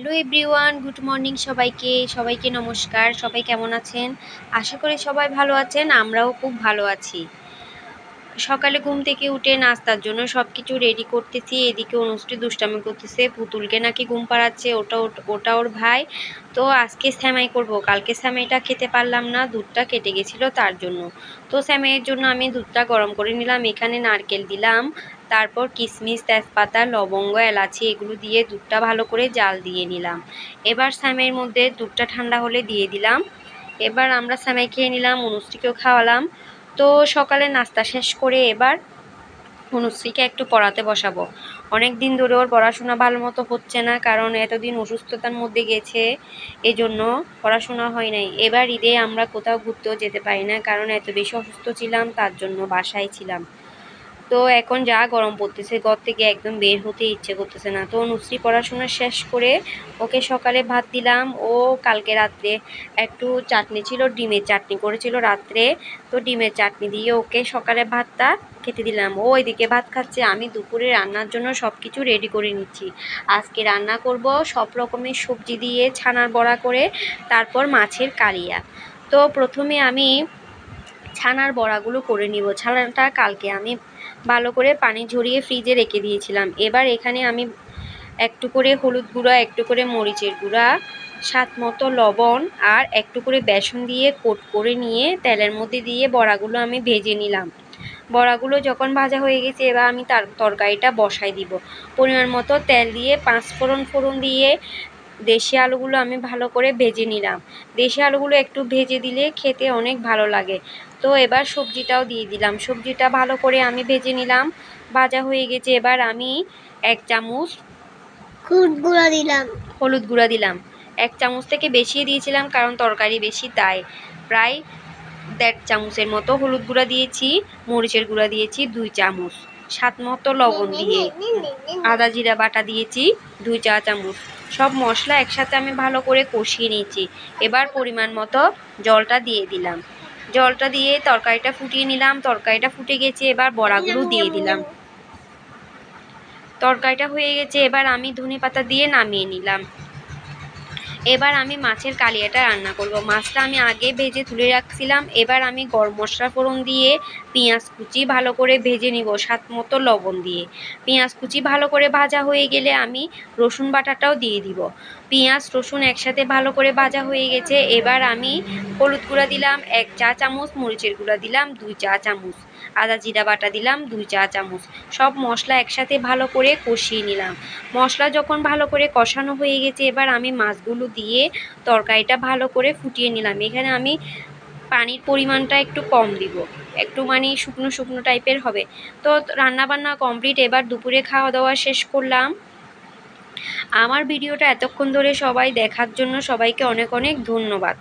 Hello everyone good morning সবাইকে সবাইকে নমস্কার, সবাই কেমন আছেন? আশা করি সবাই ভালো আছেন, আমরাও খুব ভালো আছি। সকালে ঘুম থেকে উঠে নাস্তার জন্য সব কিছু রেডি করতেছি, এদিকে অনুষ্ঠি দুষ্টামি করতেছে, পুতুলকে নাকি ঘুম পাড়াচ্ছে, ওটা ওটা ওর ভাই। তো আজকে স্যামাই করব, কালকে স্যামাইটা খেতে পারলাম না, দুধটা কেটে গেছিল তার জন্য। তো স্যামাইয়ের জন্য আমি দুধটা গরম করে নিলাম, এখানে নারকেল দিলাম, তারপর কিশমিশ তেজপাতা, লবঙ্গ, এলাচি, এগুলো দিয়ে দুধটা ভালো করে জাল দিয়ে নিলাম। এবার স্যামের মধ্যে দুধটা ঠান্ডা হলে দিয়ে দিলাম। এবার আমরা স্যামাই খেয়ে নিলাম অনুষ্ঠিকেও খাওয়ালাম। তো সকালে নাস্তা শেষ করে এবার অনুশ্রীকে একটু পড়াতে বসাবো। অনেক দিন ধরে ওর পড়াশোনা ভালো মতো হচ্ছে না, কারণ এতদিন অসুস্থতার মধ্যে গেছে, এজন্য পড়াশোনা হয় নাই। এবার ঈদে আমরা কোথাও ঘুরতেও যেতে পারি না, কারণ এত বেশি অসুস্থ ছিলাম, তার জন্য বাসায় ছিলাম। তো এখন যা গরম পড়তেছে, ঘর থেকে একদম বের হতে ইচ্ছে করতেছে না। তো নুসরি পড়াশোনা শেষ করে ওকে সকালে ভাত দিলাম। ও কালকে রাত্রে একটু চাটনি ছিল, ডিমের চাটনি করেছিল রাত্রে। তো ডিমের চাটনি দিয়ে ওকে সকালে ভাতটা খেতে দিলাম। ও ওইদিকে ভাত খাচ্ছে, আমি দুপুরে রান্নার জন্য সব কিছু রেডি করে নিচ্ছি। আজকে রান্না করব সব রকমের সবজি দিয়ে, ছানার বড়া করে, তারপর মাছের কালিয়া। তো প্রথমে আমি ছানার বড়াগুলো করে নিব। ছানাটা কালকে আমি ভালো করে পানি ঝরিয়ে ফ্রিজে রেখে দিয়েছিলাম। এবার এখানে আমি একটু করে হলুদ গুঁড়া, একটু করে মরিচের গুঁড়া, স্বাদ মতো লবণ আর একটু করে বেসন দিয়ে কোট করে নিয়ে তেলের মধ্যে দিয়ে বড়াগুলো আমি ভেজে নিলাম। বড়াগুলো যখন ভাজা হয়ে গেছে, এবার আমি তার তরকারিটা বসাই দিব। পরিমাণ মতো তেল দিয়ে পাঁচ ফোড়ন ফোড়ন দিয়ে দেশি আলুগুলো আমি ভালো করে ভেজে নিলাম। দেশি আলুগুলো একটু ভেজে দিলে খেতে অনেক ভালো লাগে। তো এবার সবজিটাও দিয়ে দিলাম। সবজিটা ভালো করে আমি ভেজে নিলাম। ভাজা হয়ে গেছে। এবার আমি এক চামচ হলুদ গুঁড়া দিলাম। হলুদ গুঁড়া দিলাম। এক চামচ থেকে বেশি দিয়েছিলাম কারণ তরকারি বেশি তাই। প্রায় দেড় চামচের মতো হলুদ গুঁড়া দিয়েছি মরিচের গুঁড়া দিয়েছি দুই চামচ। সাত মতো লবণ দিয়ে আদা জিরা বাটা দিয়েছি দুই চা চামচ। সব মশলা একসাথে আমি ভালো করে কষিয়ে নিয়েছি। এবার পরিমাণ মতো জলটা দিয়ে দিলাম। জলটা দিয়ে তরকারিটা ফুটিয়ে নিলাম, তরকারিটা ফুটে গেছে, এবার বড়াগুলো দিয়ে দিলাম। তরকারিটা হয়ে গেছে, এবার আমি ধনে পাতা দিয়ে নামিয়ে নিলাম। এবার আমি মাছের কালিয়াটা রান্না করব। মাছটা আমি আগে ভেজে তুলে রাখছিলাম। এবার আমি গরম মশলা ফোড়ন দিয়ে পেঁয়াজ কুচি ভালো করে ভেজে নিব, স্বাদ মতো লবণ দিয়ে। পেঁয়াজ কুচি ভালো করে ভাজা হয়ে গেলে আমি রসুন বাটাটাও দিয়ে দিব। পেঁয়াজ, রসুন একসাথে ভালো করে ভাজা হয়ে গেছে। এবার আমি হলুদ গুঁড়া দিলাম, এক চা চামচ, মরিচের গুঁড়া দিলাম, দুই চা চামচ। আদা, জিরা বাটা দিলাম, দুই চা চামচ। সব মশলা একসাথে ভালো করে কষিয়ে নিলাম। মশলা যখন ভালো করে কষানো হয়ে গেছে, এবার আমি মাছগুলো দিয়ে তরকারিটা ভালো করে ফুটিয়ে নিলাম। এখানে আমি পানির পরিমাণটা একটু কম দিব। একটু মানে শুকনো শুকনো টাইপের হবে। তো রান্নাবান্না কমপ্লিট। এবার দুপুরে খাওয়া দাওয়া শেষ করলাম। আমার ভিডিওটা এতক্ষণ ধরে সবাই দেখার জন্য সবাইকে অনেক অনেক ধন্যবাদ।